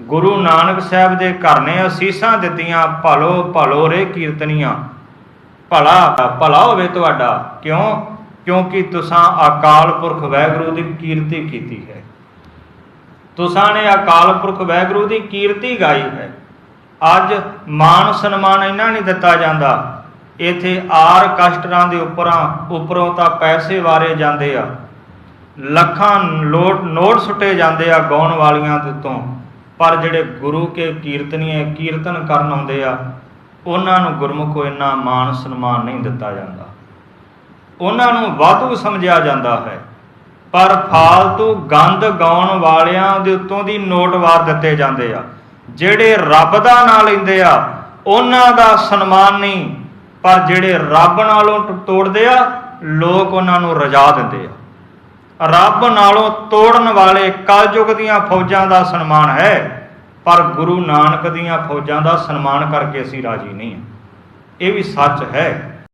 ਗੁਰੂ ਨਾਨਕ ਸਾਹਿਬ ਦੇ ਘਰ ਨੇ ਅਸੀਸਾਂ ਦਿੱਤੀਆਂ, ਭਲੋ ਭਲੋ ਰੇ ਕੀਰਤਨੀਆਂ, ਭਲਾ ਭਲਾ ਹੋਵੇ ਤੁਹਾਡਾ। ਕਿਉਂ? ਕਿਉਂਕਿ ਤੁਸੀਂ ਅਕਾਲ ਪੁਰਖ ਵਾਹਿਗੁਰੂ ਦੀ ਕੀਰਤੀ ਕੀਤੀ ਹੈ। ਤੁਸਾਂ ਨੇ ਅਕਾਲ ਪੁਰਖ ਵਾਹਿਗੁਰੂ ਦੀ ਕੀਰਤੀ ਗਾਈ ਹੈ। ਅੱਜ ਮਾਨ ਸਨਮਾਨ ਇਹਨਾਂ ਨਹੀਂ ਦਿੱਤਾ ਜਾਂਦਾ। ਇਥੇ ਆਰ ਕਸ਼ਟਰਾਂ ਦੇ ਉੱਪਰਾਂ, ਉੱਪਰੋਂ ਤਾਂ ਪੈਸੇ ਵਾਰੇ ਜਾਂਦੇ ਆ। ਲੱਖਾਂ ਲੋਟ ਨੋਟ ਸੁੱਟੇ ਜਾਂਦੇ ਆ ਗਾਉਣ ਵਾਲੀਆਂ ਦੇ ਉੱਤੋਂ ਪਰ ਜਿਹੜੇ ਗੁਰੂ ਕੇ ਕੀਰਤਨੀਏ ਕੀਰਤਨ ਕਰਨ ਆਉਂਦੇ ਆ, ਉਹਨਾਂ ਨੂੰ ਗੁਰਮੁਖੋ ਇੰਨਾ ਮਾਣ ਸਨਮਾਨ ਨਹੀਂ ਦਿੱਤਾ ਜਾਂਦਾ। ਉਹਨਾਂ ਨੂੰ ਵਾਧੂ ਸਮਝਿਆ ਜਾਂਦਾ ਹੈ, ਪਰ ਫਾਲਤੂ ਗੰਦ ਗਾਉਣ ਵਾਲਿਆਂ ਦੇ ਉੱਤੋਂ ਦੀ ਨੋਟ ਵਾਰ ਦਿੱਤੇ ਜਾਂਦੇ ਆ। ਜਿਹੜੇ ਰੱਬ ਦਾ ਨਾਂ ਲੈਂਦੇ ਆ, ਉਹਨਾਂ ਦਾ ਸਨਮਾਨ ਨਹੀਂ, ਪਰ ਜਿਹੜੇ ਰੱਬ ਨਾਲੋਂ ਤੋੜਦੇ ਆ, ਲੋਕ ਉਹਨਾਂ ਨੂੰ ਰਜਾ ਦਿੰਦੇ ਆ। ਰੱਬ ਨਾਲੋਂ ਤੋੜਨ ਵਾਲੇ ਕਲਯੁਗ ਦੀਆਂ ਫੌਜਾਂ ਦਾ ਸਨਮਾਨ ਹੈ, ਪਰ ਗੁਰੂ ਨਾਨਕ ਦੀਆਂ ਫੌਜਾਂ ਦਾ ਸਨਮਾਨ ਕਰਕੇ ਅਸੀਂ ਰਾਜੀ ਨਹੀਂ ਹਾਂ। ਇਹ ਵੀ ਸੱਚ ਹੈ।